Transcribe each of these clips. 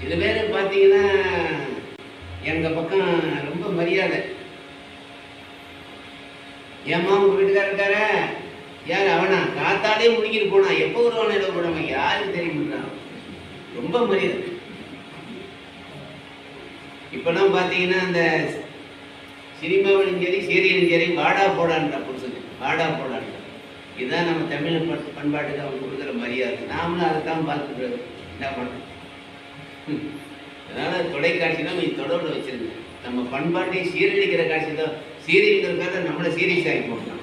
சில பேர் பார்த்தீங்கன்னா எங்கள் பக்கம் ரொம்ப மரியாதை. ஏமா உங்கள் வீட்டுக்கார இருக்கார? யார்? அவனா? காத்தாலே முடிக்கிட்டு போனா எப்போ வருவான இடம் போடாம யாருக்கு தெரியும் ரொம்ப மரியாதை. இப்பெல்லாம் பார்த்தீங்கன்னா அந்த சினிமாவிலும் சரி சீரியலும் சரி வாடா போடான்றா புருஷன் வாடா போடான்றா. இதுதான் நம்ம தமிழ் பண்பாட்டுக்கு அவங்க கொடுக்குற மரியாதை. நாமளும் அதை தான் பார்த்துட்டு என்ன பண்ணுறோம் அதனால தொலைக்காட்சி தான் கொஞ்சம் தொடர்பு வச்சிருங்க நம்ம பண்பாட்டை சீரழிக்கிற காட்சி தான். சீரியல்ங்கிற நம்மளை சீரியஸ் ஆகி போட்டோம்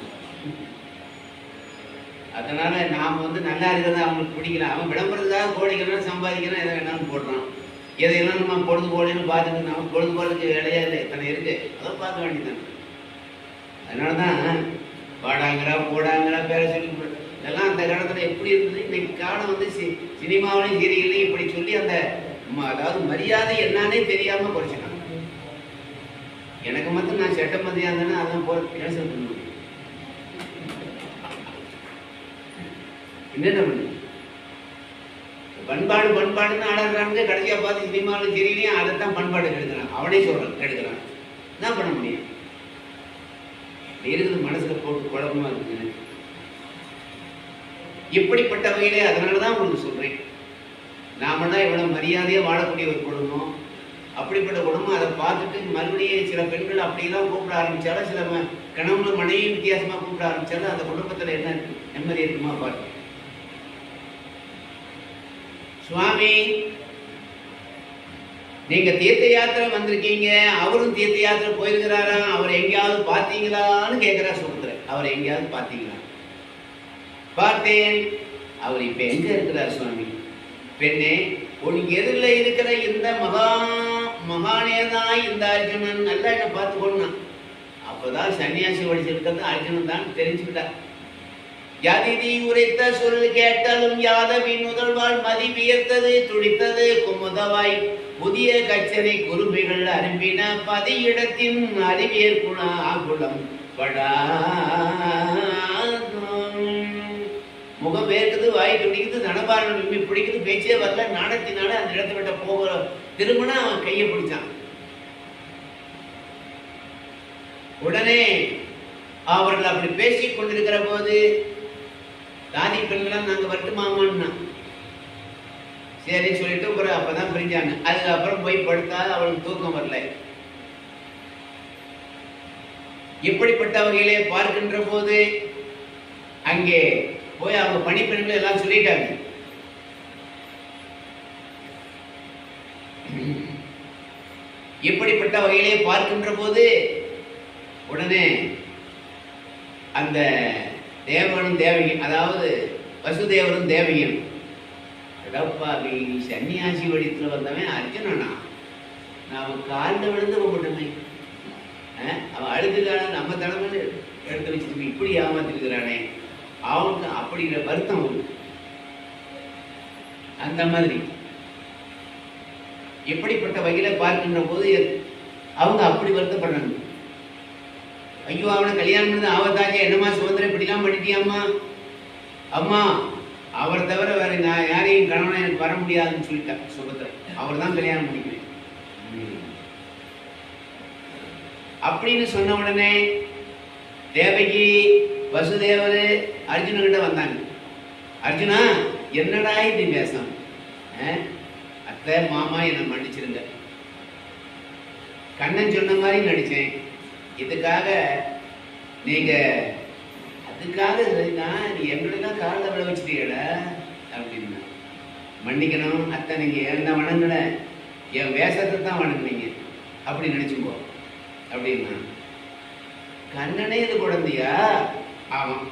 அதனால நாம் வந்து நல்லா இருக்கிறத அவங்களுக்கு பிடிக்கல. அவன் விளம்பரத்துக்காக கோடிக்கணும் சம்பாதிக்கணும் எதை வேணாலும் போடுறான். எதையெல்லாம் நம்ம பொழுது போடணும்னு பார்த்துட்டு நம்ம பொழுது போடுறதுக்கு வேலையா இல்லை. இத்தனை இருக்கு. அதை பார்க்க வேண்டியதுதான். அதனால தான் பாடாங்கிறா போடாங்கிறா பேர சொல்லி இதெல்லாம் அந்த காலத்தில் எப்படி இருந்தது? இன்னைக்கு காலம் வந்து சி- சினிமாவிலையும் சீரியல்லையும் இப்படி சொல்லி அந்த அதாவது மரியாதை என்னன்னே தெரியாம குறைச்சிட்டாங்க எனக்கு மட்டும் நான் செட்ட மதியா அதான் போற கேன்சல் பண்ணுவேன் என்னென்ன பண்ணு? பண்பாடு பண்பாடுன்னு ஆடறாங்க கடைசியா பார்த்து சினிமாவிலும் அதை அதைத்தான் பண்பாடு கெடுக்கிறான். அவனே சொல்றான் கெடுக்கிறான். என்ன பண்ண முடியும்? இருக்கிறது இருக்குது மனசுல போட்டு குழப்பமா இருக்குது எனக்கு. இப்படிப்பட்ட வகையிலே அதனால தான் உங்களுக்கு சொல்றேன். நாம தான் இவ்வளவு மரியாதையா வாழக்கூடிய ஒரு குடும்பம். அப்படிப்பட்ட குடும்பம் அதை பார்த்துட்டு மறுபடியும் சில பெண்கள் அப்படிலாம் கூப்பிட ஆரம்பிச்சாலும் சில ம- கணவன் மனைவி வித்தியாசமா கூப்பிட ஆரம்பிச்சாலும் அந்த குடும்பத்துல என்ன நிம்மதி இருக்குமா பாருங்க. சுவாமி நீங்க தீர்த்த யாத்திரை வந்திருக்கீங்க. அவரும் தீர்த்த யாத்திரை போயிருக்கிறாராம் அவர் எங்கேயாவது பார்த்தீங்களான்னு கேட்கிறா சுமந்திர அவர் எங்கேயாவது பார்த்தீங்களா? பார்த்தேன். அவர் இப்ப எங்க இருக்கிறார் சுவாமி? பெண்ணே உன் எதிரில் இருக்கிற இந்த மகா மகானேதான் இந்த அர்ஜுனன் நல்லா என்ன பார்த்து கொண்டான் அப்பதான் சன்னியாசி வடிச்சிருக்கிறது அர்ஜுனன் தான் தெரிஞ்சுக்கிட்டார் யதிதி உரைத்த சொல் கேட்டாலும் யாதவின் முதல்வாள் மதி வியர்த்தது துடித்தது குமுதவாய். புதிய கச்சனை குறும்பைகள் அரும்பின பதியிடத்தின் அறிவியற்குணா குண படா. வாய் துடிக்குது நடபாரணம் விம்மி பிடிக்குது பேச்சே வரல நாடத்தினால அந்த இடத்தை விட்ட போகிற திரும்பினா அவன் கையை பிடிச்சான். உடனே அவர்கள் அப்படி பேசி கொண்டிருக்கிற போது தாதி பெண்களாம் நாங்க வரட்டுமாமான்னா? சரின்னு சொல்லிட்டு அப்புறம் அப்பதான் பிரிஞ்சாங்க. அதுக்கப்புறம் போய் படுத்தா அவளுக்கு தூக்கம் வரல. இப்படிப்பட்ட வகையிலே பார்க்கின்ற போது அங்கே போய் அவங்க பணிப்பெண்கள் எல்லாம் சொல்லிட்டாங்க. இப்படிப்பட்ட வகையிலே பார்க்கின்ற போது உடனே அந்த தேவனும் தேவகியும் அதாவது வசுதேவரும் தேவகியும் எடப்பாவி சன்னியாசி வடித்துல வந்தவன் அர்ஜுனனா? நான் அவன் காலில் விழுந்து போகட்டுமே அவன் அழுதுக்கான நம்ம தலைமையில் எடுத்து வச்சுட்டு இப்படி ஏமாத்திருக்கிறானே? அவனுக்கு அப்படிங்கிற வருத்தம் அவனுக்கு. அந்த மாதிரி. எப்படிப்பட்ட வகையில பார்க்கின்ற போது அவங்க அப்படி வருத்தப்படுறாங்க. ஐயோ அவனை கல்யாணம் பண்ணது அவதாச்சே என்னம்மா சுதந்திரம் இப்படிலாம் பண்ணிட்டியாம்மா? அம்மா அவர் தவிர வேற நான் யாரையும் கணவனை எனக்கு வர முடியாதுன்னு சொல்லிட்டேன் சுபத்திரன் அவர் தான் கல்யாணம் பண்ணிக்கிறேன். அப்படின்னு சொன்ன உடனே தேவகி வசுதேவர் அர்ஜுனகிட்ட வந்தாங்க. அர்ஜுனா என்னடா இப்படி பேசணும் அத்தை மாமா என்னை மன்னிச்சிருங்க. கண்ணன் சொன்ன மாதிரி நடிச்சேன். இதுக்காக நீங்க அதுக்காக சரிண்ணா நீ எங்களெல்லாம் காலில் விட வச்சுட்டீங்கட அப்படின்னா. மன்னிக்கணும் அத்தை நீங்க என்ன வணங்கல என் வேஷத்தை தான் வணங்குனீங்க. அப்படி நினைச்சுக்கோ அப்படின்னா கண்ணனே இது குழந்தையா? ஆமாம்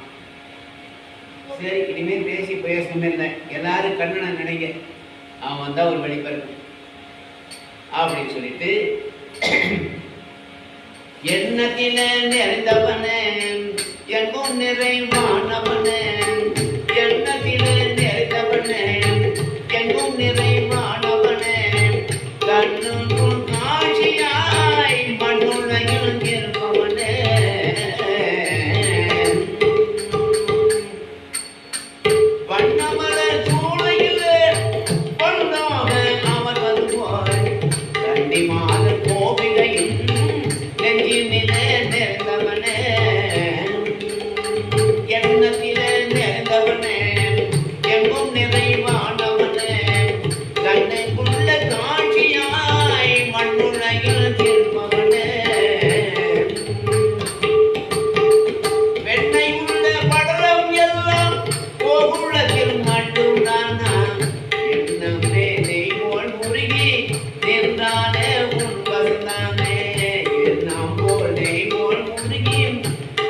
சரி இனிமேல் பேசி பேசணுமே இல்லை எல்லாரும் கண்ணனை நினைங்க அவன் வந்தால் ஒரு வெளிப்பருக்கு அப்படின்னு சொல்லிட்டு எண்ணத்திலே நிறைந்தவனே எங்கும் நிறைவானவனே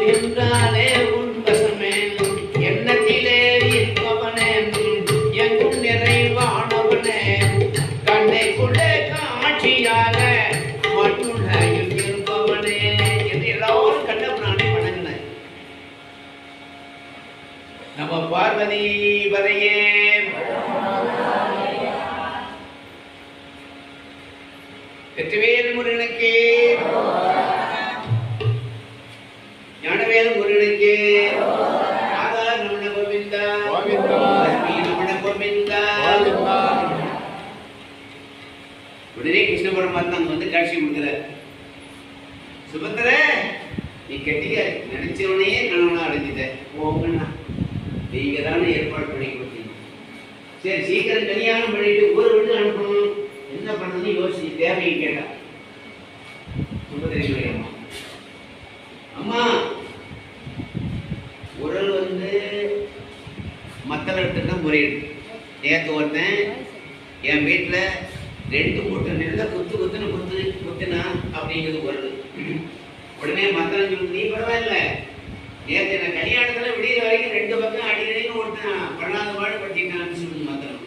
என்றாலே சுபத்திரே நீ கெட்டிக்க நினைச்சவனையே கணவனா அடைஞ்சிட்ட. போங்கண்ணா நீங்க தானே ஏற்பாடு பண்ணி கொடுத்தீங்க. சரி சீக்கிரம் கல்யாணம் பண்ணிட்டு ஒரு விட்டு அனுப்பணும். என்ன பண்ணணும்னு யோசிச்சு தேவையை கேட்டா. சுபத்திரை அம்மா. அம்மா உடல் வந்து மத்தளத்துக்கு முறையிடு நேற்று ஒருத்தன் என் வீட்டில் ரெண்டு மூட்டை நெல்லை குத்து குத்துன்னு குத்து குத்துனா அப்படிங்கிறது உரல் உடனே மந்திரம் சொல்லி நீ பரவாயில்ல. நேற்று நான் கல்யாணத்தில் விடிய வரைக்கும் ரெண்டு பக்கம் அடிக்கடின்னு ஒருத்தன் பண்ணாத பாடு படுத்திட்டான்னு சொல்லுது மந்திரம்.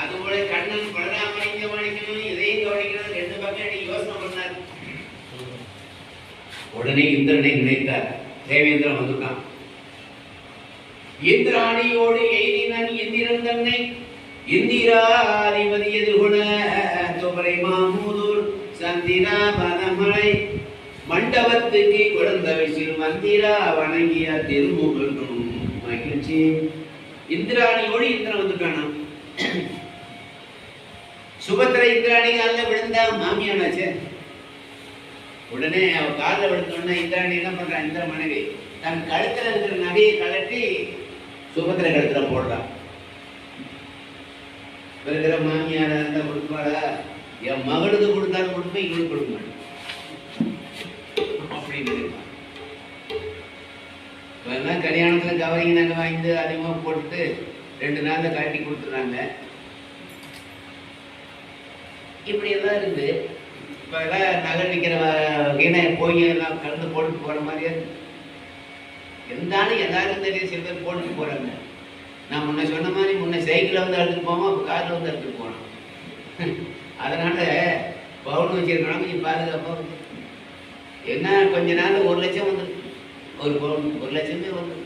அதுபோல கண்ணன் பலராமனை கவனிக்கணும் இதையும் கவனிக்கணும் ரெண்டு பக்கம் அடி யோசனை பண்ணார். உடனே இந்திரனை நினைத்தார். தேவேந்திரன் வந்துட்டான். இந்திராணியோடு எய்தினன் இந்திரன் தன்னை இந்திராதிபதி எதிர்கொண துபரை மாமூர் மந்திரா வனமலை மண்டபத்துக்கு குழந்த வயசில் மந்திரா வணங்கிய திருமுகனும் மகிழ்ச்சி. இந்திராணியோடு இந்திரன் வந்துட்டானா? சுபத்திர இந்திராணி காலில் விழுந்தா மாமியானாச்சே உடனே அவ காலில் விழுந்தோடனே இந்திராணி என்ன பண்றான் இந்திர மனைவி தன் கழுத்துல இருக்கிற நகையை கழட்டி சுபத்திர கழுத்தில் போடுறான் இருக்கிற மாமியாரா இருந்தா கொடுப்பாரா என் மகளுக்கு கொடுத்தாலும் கொடுப்பேன் இவனுக்கு கொடுக்க மாட்டேன் அப்படின்னு நினைப்பான். இப்ப எல்லாம் கல்யாணத்துல கவரிங் நகை வாங்கி அதிகமா போட்டுட்டு ரெண்டு நாள்ல கட்டி கொடுத்துறாங்க இப்படி எல்லாம் இருக்குது இப்ப எல்லாம் நகை நிக்கிற வகையில போய் எல்லாம் கலந்து போட்டு போற மாதிரியே இருக்கு. இருந்தாலும் எல்லாரும் தெரியும் சில பேர் போட்டு போறாங்க நான் முன்ன சொன்ன மாதிரி முன்ன சைக்கிள்ல வந்து எடுத்துட்டு போவோம் அப்ப கார்ல வந்து எடுத்துட்டு போனோம் அதனால பவுன் வச்சிருக்கணும் கொஞ்சம் பாதுகாப்பாக வச்சு. என்ன கொஞ்ச நாள் ஒரு லட்சம் வந்துடும் ஒரு பவுன் ஒரு லட்சமே வந்துடும்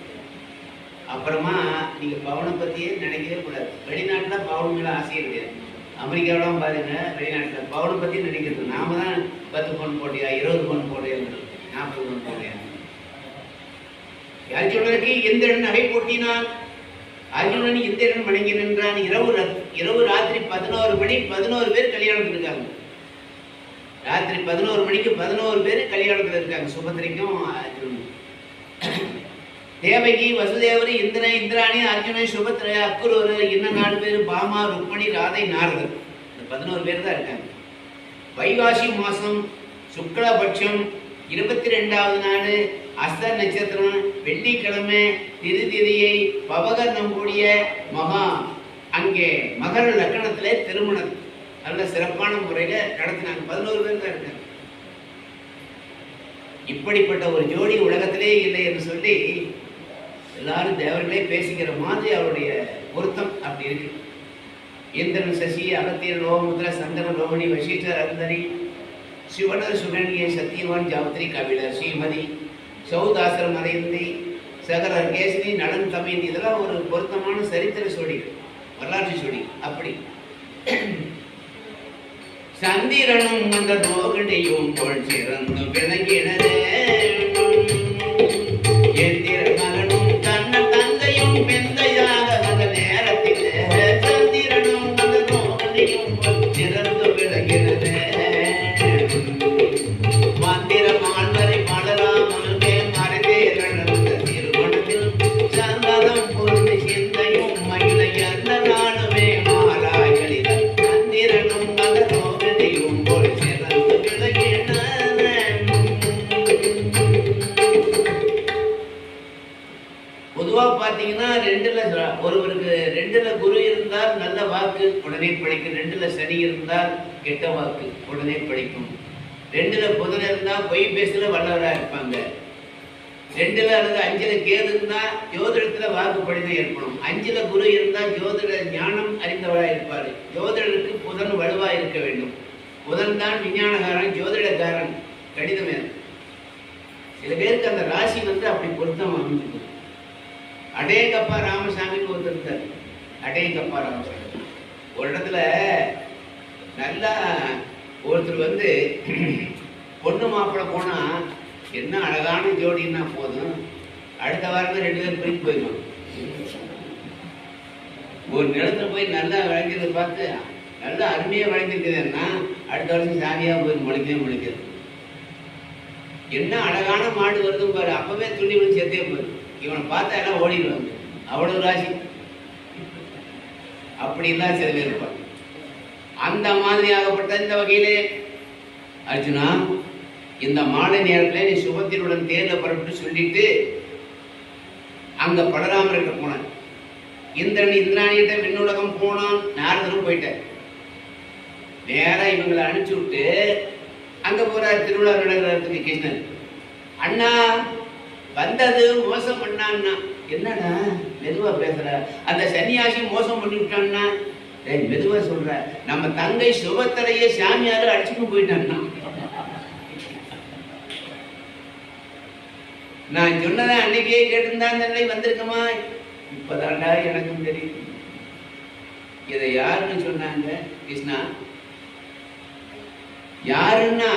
அப்புறமா நீங்க பவுனை பற்றியே நினைக்கவே கூடாது. வெளிநாட்டுல பவுன் மேலே ஆசையே கிடையாது. அமெரிக்காவிலாம் பாருங்க வெளிநாட்டில் பவுனை பற்றி நினைக்கிறது. நாம தான் பத்து பவுன் போட்டியா இருபது பவுன் போட்டியா நாற்பது பவுன் போட்டியா? எந்த இந்திரன் நகை போட்டினா? அர்ஜுனன் இந்திரன் வணங்கி நின்றான். இரவு இரவு ராத்திரி பதினோரு மணி பதினோரு பேர் கல்யாணத்தில் இருக்காங்க ராத்திரி பதினோரு மணிக்கு பதினோரு பேர் கல்யாணத்தில் இருக்காங்க சுபத்திரிக்கும் அர்ஜுனனும் தேவகி வசுதேவர் இந்திரன் இந்திராணி அர்ஜுனன் சுபத்திரை அக்குரூர் இன்னும் நாலு பேர் பாமா ருக்மணி ராதை நாரதர். இந்த பதினோரு பேர் தான் இருக்காங்க. வைகாசி மாதம் சுக்லபட்சம் இருபத்தி ரெண்டாவது நாள் அஸ்த நட்சத்திரம் வெள்ளிக்கிழமை திருதிதியை பவகர்ணம் கூடிய மகா. அங்கே மகர லக்கணத்திலே திருமணம். நல்ல சிறப்பான முறையில நடத்தினாங்க. பதினோரு பேர் தான் இருக்காங்க. இப்படிப்பட்ட ஒரு ஜோடி உலகத்திலே இல்லை என்று சொல்லி எல்லாரும் தேவர்களே பேசிக்கிற மாதிரி அவருடைய பொருத்தம் அப்படி இருக்கு. இந்திரன் சசி அகத்தியர் லோகமுத்ர சந்திரன் ரோகிணி வசீட்டர் அருந்தரி சிவனர் சுகன்ய சத்தியவான் ஜாவத்ரி கபிலர் ஸ்ரீமதி சௌதாசரம் அரைந்தி சகர கேசினி நலன் தமிழ் இதெல்லாம் ஒரு பொருத்தமான சரித்திர சொடிகள் வரலாற்று சொடி. அப்படி. சந்திரனும் அந்த தோகடையும் போல் சிறந்து விளங்கினது இருக்கும். ரெண்டுல புதன் இருந்தா பொய் பேசுல வல்லவரா இருப்பாங்க. ரெண்டுல அல்லது அஞ்சுல கேது இருந்தா ஜோதிடத்துல வாக்கு படிதம் ஏற்படும். அஞ்சுல குரு இருந்தா ஜோதிட ஞானம் அறிந்தவரா இருப்பாரு. ஜோதிடருக்கு புதன் வலுவா இருக்க வேண்டும். புதன் தான் விஞ்ஞானகாரன் ஜோதிடக்காரன். கடிதமே சில பேருக்கு அந்த ராசி வந்து அப்படி பொருத்தம் அமைஞ்சிருக்கு அடேங்கப்பா ராமசாமிக்கு ஒருத்தர் இருந்தார். அடேங்கப்பா ராமசாமி. ஒரு இடத்துல நல்லா ஒருத்தர் வந்து பொண்ணு மாப்பிள்ளை போனா என்ன அழகான ஜோடின்னா போதும். அடுத்த வாரம் ரெண்டு பேரும் பிரிஞ்சு போயிடும் ஒரு நிலத்துல போய் நல்லா விளைஞ்சதை பார்த்து நல்லா அருமையா விளைஞ்சிருக்குதுன்னா அடுத்த வருஷம் சாமியா போய் முளைக்கவே முளைக்கிறது என்ன அழகான மாடு வருது பாரு. அப்பவே துணி விழுந்து சேர்த்தே போயிரு இவனை பார்த்தா எல்லாம் ஓடிடுவாங்க. அவ்வளவு ராசி. அப்படிலாம் சில பேர் இருப்பாங்க. அந்த மாதிரி ஆகப்பட்ட இந்த வகையிலே அர்ஜுனா இந்த மாலை நேரத்தில் நீ சுபத்தினுடன் தேர்ல பரப்பிட்டு சொல்லிட்டு அங்க பலராமர்கிட்ட போனான். இந்திரன் இந்திராணிகிட்ட விண்ணுலகம் போனான் நாரதனும் போயிட்டார். நேரா இவங்களை அனுப்பிச்சு விட்டு அங்க போறார் திருவிழா நடக்கிறதுக்கு கிருஷ்ணன். அண்ணா வந்தது மோசம் பண்ணான்னா என்னடா மெதுவா பேசுற? அந்த சன்னியாசி மோசம் பண்ணி விட்டான்னா டேய் மெதுவா சொல்ற. நம்ம தங்கை சுபத்தரையே சாமியார் அடிச்சுட்டு போயிட்டான்னா நான் சொன்னதை அன்னைக்கே கேட்டிருந்தா அந்த நிலை வந்திருக்குமா? இப்பதான்டா எனக்கும் தெரியும். இதை யாருன்னு சொன்னாங்க கிருஷ்ணா? யாருன்னா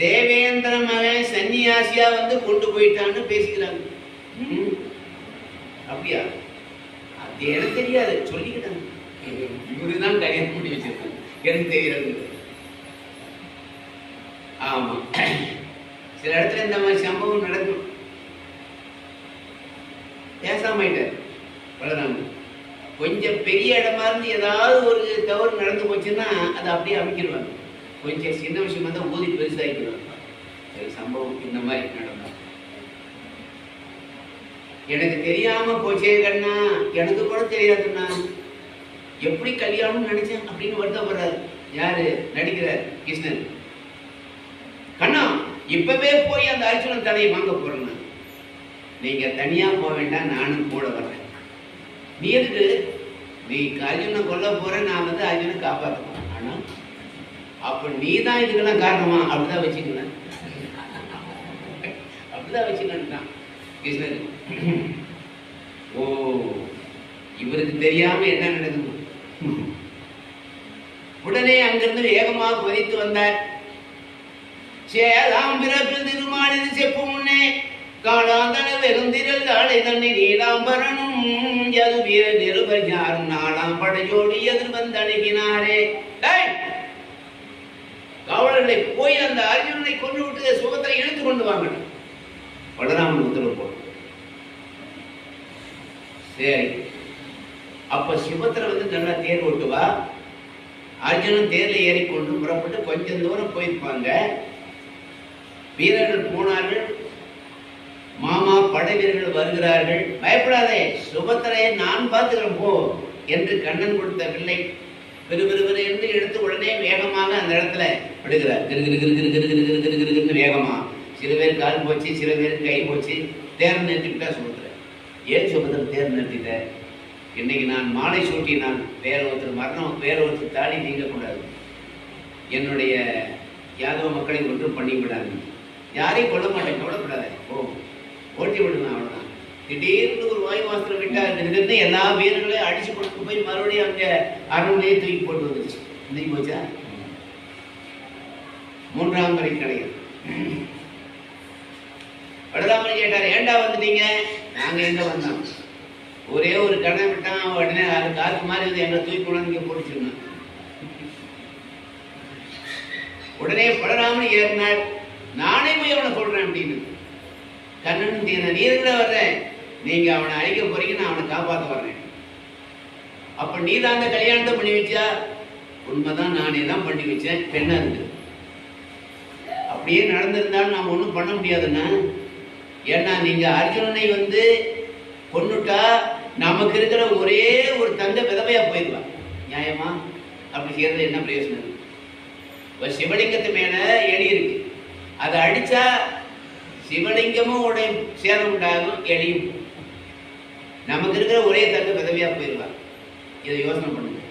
தேவேந்திர மகன் சன்னியாசியா வந்து கொண்டு போயிட்டான்னு பேசிக்கிறாங்க. அப்படியா? அது எனக்கு தெரியாது சொல்லிக்கிட்டாங்க. இவருதான் கல்யாணம் பண்ணி வச்சிருக்காங்க எனக்கு தெரியாது. ஆமா. சில இடத்துல இந்த மாதிரி சம்பவம் நடக்கும். பேசாமட்டார் பலராம கொஞ்சம் பெரிய இடமா இருந்து ஏதாவது ஒரு தவறு நடந்து போச்சுன்னா அதை அப்படியே அமைக்கிடுவாங்க. கொஞ்சம் சின்ன விஷயமா தான் ஊதி பெருசாகிடுவாங்க சில சம்பவம் இந்த மாதிரி நடக்கும். எனக்கு தெரியாம போச்சே கண்ணா. எனக்கு கூட தெரியாதுண்ணா. எப்படி கல்யாணம் நினைச்சேன் அப்படின்னு வருத்தப்படுறாரு யாரு? நடிக்கிறார் கிருஷ்ணன். கண்ணா இப்பவே போய் அந்த அர்ஜுனன் தலையை வாங்க போறேன் நீங்க தனியா போக வேண்டாம் நானும் கூட வர்றேன் நீ எதுக்கு? நீ அர்ஜுனை கொல்ல போற நான் வந்து அர்ஜுனை காப்பாற்றுவேன் ஆனா அப்ப நீ தான் இதுக்கெல்லாம் காரணமா? அப்படிதான் வச்சுக்கலாம் அப்படிதான் வச்சுக்கலாம் கிருஷ்ணன். ஓ இவருக்கு தெரியாம என்ன நடக்குது? உடனே அங்கிருந்து வேகமாக குதித்து வந்தார். சேலாம் பிறப்பில் திருமாலிது செப்பு முன்னே காளாந்தன வெறுந்திரல் தாளை தன்னை நீலாம்பரனும் யது வீர நிருபர் யாரும் நாலாம் படையோடி எதிர் வந்து அணுகினாரே காவலர்களை போய் அந்த அர்ஜுனனை கொண்டு விட்டு சுகத்தை இழுத்து கொண்டு வாங்க. பலராமன் உத்தரவு போட்டு சரி. அப்ப சுபத்திர வந்து நல்லா தேர் ஓட்டுவா? அர்ஜுனன் தேர்ல ஏறிக்கொண்டு புறப்பட்டு கொஞ்சம் தூரம் போயிருப்பாங்க. வீரர்கள் போனார்கள். மாமா படை வீரர்கள் வருகிறார்கள். பயப்படாதே சுபத்திரையை நான் பார்த்துக்கிறேன் போ என்று கண்ணன் கொடுத்த பிள்ளை விறுவிறுவிறு என்று எடுத்து உடனே வேகமாக அந்த இடத்துல விடுகிறார். கிரு கிரு வேகமா. சில பேர் கால் போச்சு சில பேர் கை போச்சு. தேர் நிறுத்திவிட்டா சுபத்திர. ஏன் சுபத்திரம் தேர் நிறுத்திட்ட? இன்னைக்கு நான் மாலை சூட்டினால் வேற ஒருத்தர் மரணம் வேற ஒருத்தர் தாடி நீங்கக்கூடாது. என்னுடைய யாதவ மக்களை ஒன்றும் பண்ணிவிடாது யாரையும் கொல்ல மாட்டேன் கவலைப்படாத. ஓ ஓட்டி விடுங்க அவ்வளோதான் திடீர்னு ஒரு வாயு வாஸ்திரம் விட்டா இருந்து எல்லா வீரர்களையும் அடிச்சு கொடுத்து போய் மறுபடியும் அங்கே அரண்மனையை தூக்கி போட்டு வந்துருச்சு. இன்னைக்கு போச்சா? மூன்றாம் முறை கிடையாது பலராமன் கேட்டார் ஏன்டா வந்துட்டீங்க? நாங்கள் எங்கே வந்தோம்? ஒரே ஒரு கடை விட்டான் உடனே அது காத்து மாதிரி வந்து எங்களை தூக்கி கொண்டு வந்து உடனே பலராமன் ஏறினார். நானே போய் அவனை சொல்றேன் அப்படின்னு. கண்ணன் நீ நீ வர்றேன். வர்ற நீங்க அவனை அழிக்க போறீங்க நான் அவனை காப்பாற்ற வர்றேன். அப்ப நீ தான் அந்த கல்யாணத்தை பண்ணி வச்சா உண்மைதான் நானே தான் பண்ணி வச்சேன் பெண்ணா இருக்கு அப்படியே நடந்திருந்தாலும் நாம் ஒன்றும் பண்ண முடியாதுன்னா ஏன்னா நீங்க அர்ஜுனனை வந்து கொண்டுட்டா நமக்கு இருக்கிற ஒரே ஒரு தங்க விதவையா போயிடுவா. நியாயமா? அப்படி செய்யறது என்ன பிரயோஜனம்? இப்போ இப்ப சிவலிங்கத்து மேல எலி இருக்கு. அதை அடிச்சா சிவலிங்கமும் உடைய சேதம் உண்டாகும் எலியும் நமக்கு இருக்கிற ஒரே தங்க விதவையா போயிருவான் இதை யோசனை பண்ணுங்க.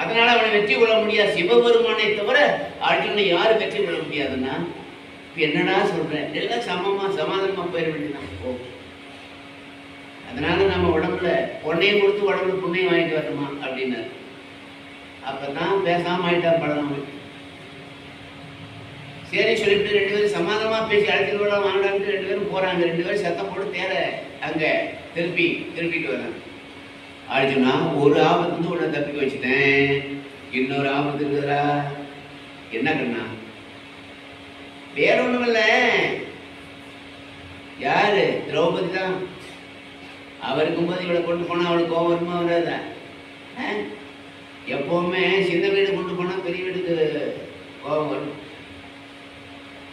அதனால அவனை வெற்றி கொள்ள முடியாது சிவபெருமானை தவிர அர்ஜுனை யாரும் வெற்றி கொள்ள முடியாதுன்னா? இப்ப என்னடா சொல்றேன் எல்லாம் சமமா சமாதானமா போயிட வேண்டியதான் ஓகே அதனால நம்ம உடம்புல பொண்ணையும் கொடுத்து உடம்புல புண்ணையும் வாங்கிட்டு வரணுமா? அப்படின்னாரு. அப்பதான் பேசாம ஆயிட்டா பழம் சரி சொல்லிட்டு ரெண்டு பேரும் சமாதானமா பேசி அழைச்சிட்டு வரலாம் வாங்கலான்ட்டு ரெண்டு பேரும் போறாங்க. ரெண்டு பேரும் சத்தம் போட்டு தேர அங்க திருப்பி திருப்பிட்டு வராங்க. அர்ஜுனா ஒரு ஆபத்து வந்து உன்னை தப்பிக்க வச்சுட்டேன். இன்னொரு ஆபத்து இருக்குதுரா என்ன கண்ணா? வேற ஒண்ணும் இல்ல யாரு? திரௌபதி தான். அவர் இருக்கும்போது இவளை கொண்டு போனா அவளுக்கு கோவம் வருமா வராதா? எப்போவுமே எப்பவுமே சின்ன வீடு கொண்டு போனா பெரிய வீட்டுக்கு கோபம் வரும்.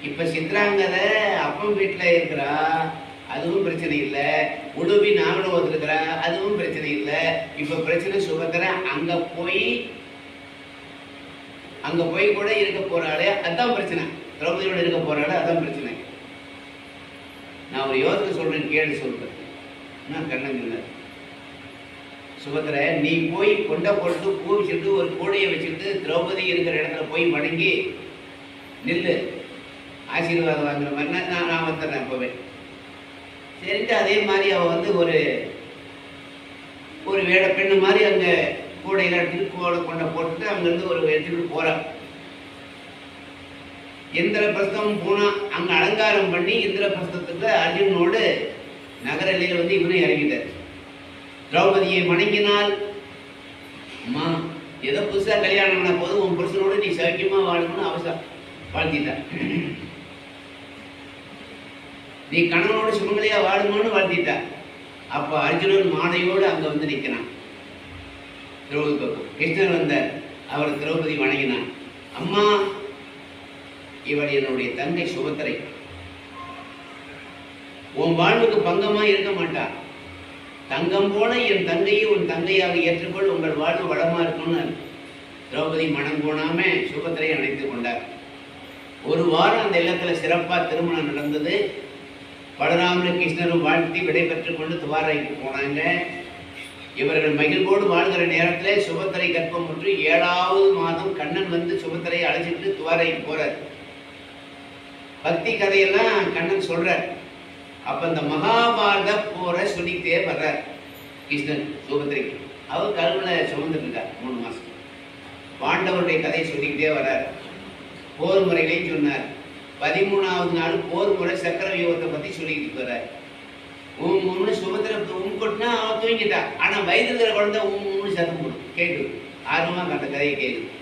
இப்ப சித்ராங்கத அப்பன் வீட்டுல இருக்கிறா அதுவும் பிரச்சனை இல்லை. உடுவி நாகலோகத்துல இருக்கிறா அதுவும் பிரச்சனை இல்லை. இப்போ பிரச்சனை சுபத்திர அங்க போய் அங்க போய் கூட இருக்க போறாளே அதான் பிரச்சனை. திரௌபதியோட இருக்க போறாளே அதான் பிரச்சனை. நான் ஒரு யோசனை சொல்றேன் கேட்டு சொல்றேன் நான் கண்ணங்க சுபத்திர நீ போய் கொண்ட போட்டு பூ வச்சுட்டு ஒரு கூடையை வச்சுட்டு திரௌபதி இருக்கிற இடத்துல போய் வணங்கி நில்லு. ஆசீர்வாதம் வாங்குற மாதிரி நான் நான் வந்துடுறேன் அப்போவே சரிட்டு அதே மாதிரி அவள் வந்து ஒரு ஒரு வேட பெண்ணு மாதிரி அங்கே கூடையில் எடுத்துட்டு கூடை கொண்டை போட்டுட்டு அங்கேருந்து ஒரு எடுத்துக்கிட்டு போகிறான் இந்திரபிரஸ்தம் போனால் அங்கே அலங்காரம் பண்ணி இந்திரபிரஸ்தத்தில் அர்ஜுனோடு நகர எல்லையில் வந்து இவனும் இறங்கிட்டார். திரௌபதியை வணங்கினால் அம்மா ஏதோ புதுசா கல்யாணம் பண்ண போது உன் புருஷனோட நீ சௌக்கியமாக வாழணும்னு அவசரம் வாழ்த்திட்டார். நீ கணவனோட சுமங்கலியா வாழணும்னு வாழ்த்திட்டார். அப்போ அர்ஜுனன் மாலையோடு அங்க வந்து நிற்கிறான். திரௌபதி பக்கம் கிருஷ்ணர் வந்தார். அவர் திரௌபதி வணங்கினான் அம்மா இவள் என்னுடைய தங்கை சுபத்திரை. உன் வாழ்வுக்கு பங்கமா இருக்க மாட்டார். தங்கம் போல என் தங்கையை உன் தங்கையாக ஏற்றுக்கொள் உங்கள் வாழ்வு வளமா இருக்கும்னு திரௌபதி மனம் போனாம சுபத்திரையை அணைத்துக் கொண்டார். ஒரு வாரம் அந்த இல்லத்துல சிறப்பா திருமணம் நடந்தது. பலராமரும் கிருஷ்ணரும் வாழ்த்தி விடைபெற்றுக் கொண்டு துவாரைக்கு போனாங்க. இவர்கள் மகிழ்வோடு வாழ்கிற நேரத்தில் சுபத்திரை கற்பம் ஒன்று ஏழாவது மாதம் கண்ணன் வந்து சுபத்திரையை அழைச்சிட்டு துவாரைக்கு போறார். பக்தி கதையெல்லாம் கண்ணன் சொல்றார். அப்ப இந்த மகாபாரத போரை சொல்லிக்கிட்டே வர்றார் கிருஷ்ணன் சுபத்திரிக்கு அவர் கருவுல சுமந்துட்டு இருக்கார் மூணு மாசம் பாண்டவருடைய கதையை சொல்லிக்கிட்டே வர்றார். போர் முறைகளையும் சொன்னார். பதிமூணாவது நாள் போர் முறை சக்கர வியூகத்தை பத்தி சொல்லிக்கிட்டு வர்றார் உம் உம்னு சுபத்திர உம் கொட்டினா அவன் தூங்கிட்டா. ஆனா வயது இருக்கிற குழந்தை உம் உம்னு சத்தம் போடும். கேட்டு ஆர்வமாக அந்த கதையை கேட்குது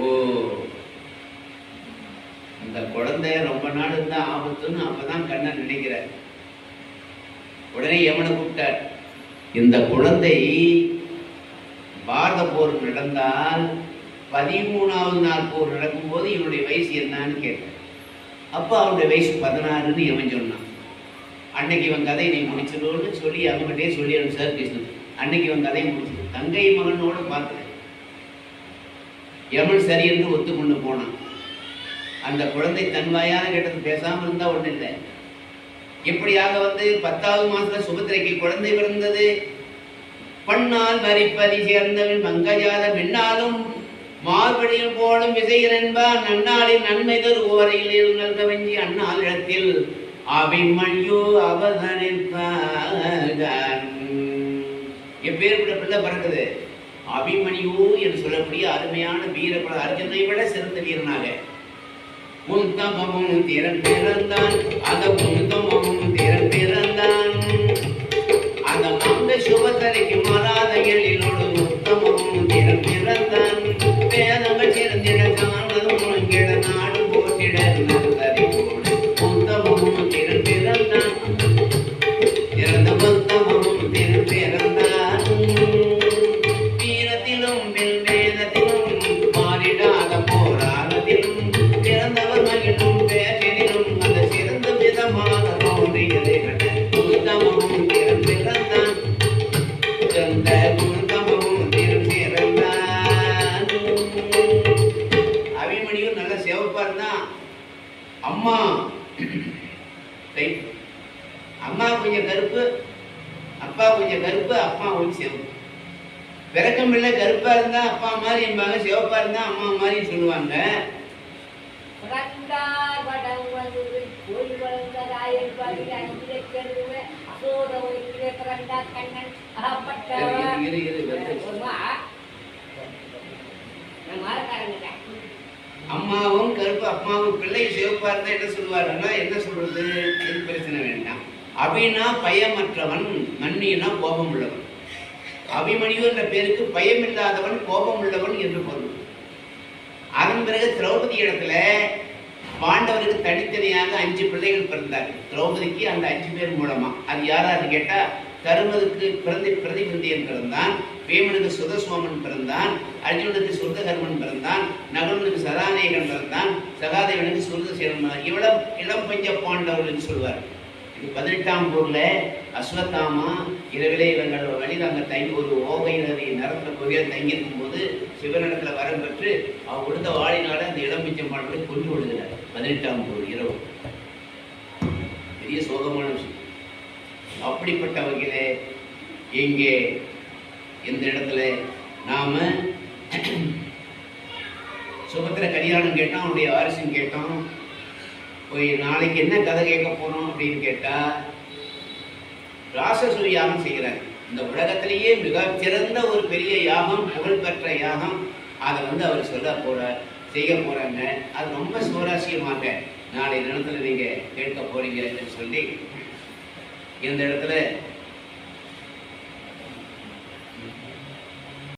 ஓ. அந்த குழந்தை ரொம்ப நாள் இருந்தா ஆபத்துன்னு அப்பதான் கண்ணன் நினைக்கிறார். உடனே எவனை கூப்பிட்டார். இந்த குழந்தை பாரத போர் நடந்தால் பதிமூணாவது நாள் போர் நடக்கும்போது இவனுடைய வயசு என்னன்னு கேட்டார். அப்போ அவனுடைய வயசு பதினாறுன்னு இவன் சொன்னான். அன்னைக்கு இவன் கதையை நீ முடிச்சிடும்னு சொல்லி அவங்ககிட்டே சொல்லி சார் கிருஷ்ணன். அன்னைக்கு இவன் கதையை முடிச்சிடும் தங்கை மகனோட பார்த்தேன் யமன் சரி என்று ஒத்துக்கொண்டு போனான். அந்த குழந்தை தன்வாயான கேட்டது பேசாமல் இருந்தால் ஒன்றும் இல்லை. இப்படியாக வந்து பத்தாவது மாதத்தில் சுபத்திரைக்கு குழந்தை பிறந்தது. பண்ணால் மறிப்பதி சேர்ந்தவன் மங்கஜாத மின்னாலும் மார்படியில் போலும் விசையன் என்பார் நன்னாளின் நன்மை தரு ஓரையில் நல்க வெஞ்சி அந்நாள் இடத்தில் அபிமன்யு அவதரித்தான் எப்பேற்பட்ட பிள்ளை பிறக்குது அபிமன்யு என்று சொல்லக்கூடிய அருமையான வீர அர்ஜுனை விட சிறந்த வீரனாக. உத்தமமும் திறன் பிறந்தான் அந்த உத்தமமும் திறன் பிறந்தான் அந்த மங்க சுபத்தரைக்கு மாறாத பிறக்கம் இல்லை கருப்பா இருந்தா அப்பா மாதிரி என்பாங்க சிவப்பா இருந்தா அம்மா மாதிரி சொல்லுவாங்க. அம்மாவும் கருப்பு அம்மாவும் பிள்ளை சிவப்பா இருந்தா என்ன சொல்லுவாருன்னா என்ன சொல்றது? பிரச்சனை வேண்டாம். அபினா பயமற்றவன் மன்னினா கோபம் உள்ளவன் அபிமன்யு என்ற பேருக்கு பயம் இல்லாதவன் கோபம் உள்ளவன் என்று பொருள். அதன் பிறகு திரௌபதி இடத்துல பாண்டவருக்கு தனித்தனியாக அஞ்சு பிள்ளைகள் பிறந்தார்கள் திரௌபதிக்கு அந்த அஞ்சு பேர் மூலமா. அது யாராரு கேட்டா தருமதுக்கு பிறந்தி பிரதிபந்தியன் பிறந்தான் பீமனுக்கு சுதசோமன் பிறந்தான் அர்ஜுனனுக்கு சுருதகர்மன் பிறந்தான் நகுலனுக்கு சதாநேகன் பிறந்தான் சகாதேவனுக்கு சுருதசேனன் இவ்வளவு இளம் பஞ்ச பாண்டவர்கள் என்று இது பதினெட்டாம் ஊரில் அஸ்வத்தாமா இரவிலே இவங்கள் வழியில் அங்கே தங்கி ஒரு ஓகை நதி நரத்தில் கோயில் தங்கியிருக்கும் போது சிவனிடத்தில் வரம் பெற்று அவங்க கொடுத்த வாழினால அந்த இளம்பிச்சம் பாடலை கொண்டு விடுகிறார் பதினெட்டாம் ஊர் இரவு. பெரிய சோகமான விஷயம். அப்படிப்பட்ட வகையில் இங்கே இந்த இடத்துல? நாம் சுபத்திர கல்யாணம் கேட்டோம் அவனுடைய வாரிசும் கேட்டோம். போய் நாளைக்கு என்ன கதை கேட்க போகிறோம் அப்படின்னு கேட்டால் ராசசூர் யாகம் செய்கிறாங்க இந்த உலகத்திலேயே மிக சிறந்த ஒரு பெரிய யாகம் புகழ்பெற்ற யாகம். அதை வந்து அவர் சொல்ல போகிறார் செய்ய போகிறாங்க அது ரொம்ப சுவாரஸ்யமாக நாளை தினத்தில் நீங்கள் கேட்க போகிறீங்க சொல்லி இந்த இடத்துல